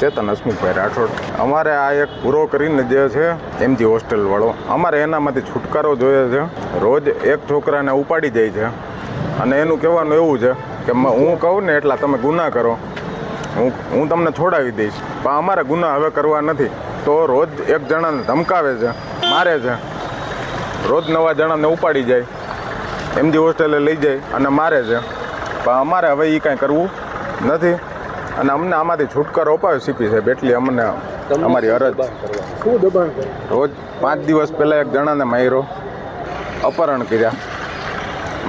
ચેતન હસમુખભાઈ રાઠોડ. અમારે આ એક પૂરો કરીને જે છે એમજી હોસ્ટેલવાળો અમારે એનામાંથી છુટકારો જોઈએ છે. રોજ એક છોકરાને ઉપાડી જાય છે. અને એનું કહેવાનું એવું છે કે હું કહું ને એટલા તમે ગુના કરો. હું હું તમને છોડાવી દઈશ. પણ અમારે ગુના હવે કરવા નથી. તો રોજ એક જણાને ધમકાવે છે, મારે છે. રોજ નવા જણાને ઉપાડી જાય. એમજી હોસ્ટેલે લઈ જાય અને મારે છે. પણ અમારે હવે એ કાંઈ કરવું નથી. અને અમને આમાંથી છુટકારો અપાવ્યો સીપી સાહેબ એટલી અમને અમારી અરજ. શું દબાણ રોજ પાંચ દિવસ પહેલાં એક જણાને માયરો અપહરણ કર્યા.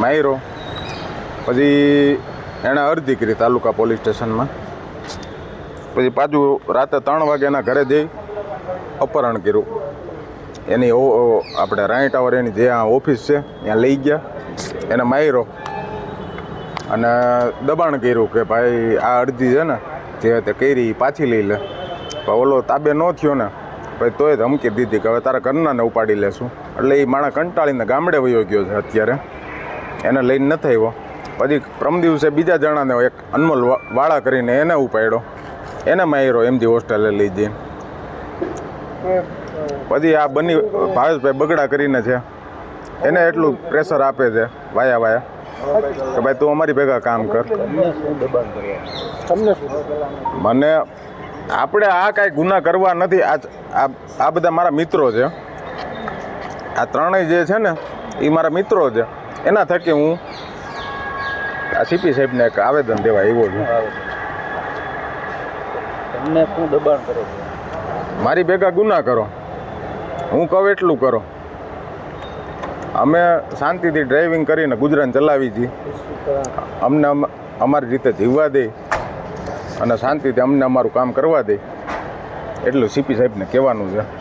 માયરો પછી એણે અરજી કરી તાલુકા પોલીસ સ્ટેશનમાં. પછી પાછું રાતે ત્રણ વાગે એના ઘરે જઈ અપહરણ કર્યું. એની આપણે રાણી ટાવર એની જે આ ઓફિસ છે ત્યાં લઈ ગયા. એને માર્યો. અને દબાણ કર્યું કે ભાઈ આ અરજી છે ને, જે તે કરી પાછી લઈ લે. ઓલો તાબે ન થયો ને પછી તોય ધમકી દીધી કે હવે તારા ઘરનાને ઉપાડી લેશું. એટલે એ માણસ કંટાળીને ગામડે વયો ગયો છે અત્યારે. એને લઈને નથી આવ્યો પછી પ્રમ દિવસે બીજા જણાને એક અનમોલ વાળા કરીને એને ઉપાડ્યો. એને માર્યો એમજી હોસ્ટેલે લઈ જઈને. પછી આ બની, ભાવેશભાઈ બગડા કરીને છે. એને એટલું પ્રેશર આપે છે, વાયા વાયા. કે ભાઈ તું અમારી ભેગા કામ કર. મને આપણે આ કાંઈ ગુના કરવા નથી. આ આ આ બધા મારા મિત્રો છે. આ ત્રણેય જે છે ને એ મારા મિત્રો છે. એના થકી હું આ સીપી સાહેબને એક આવેદન દેવા આવ્યો છું. તમને શું દબાણ કરે મારી ભેગા ગુના કરો. હું કહું એટલું કરો. અમે શાંતિથી ડ્રાઇવિંગ કરીને ગુજરાન ચલાવી છીએ અમને અમ- અમારી રીતે જીવવા દે અને શાંતિથી અમને અમારું કામ કરવા દે. એટલું સીપી સાહેબને કહેવાનું છે.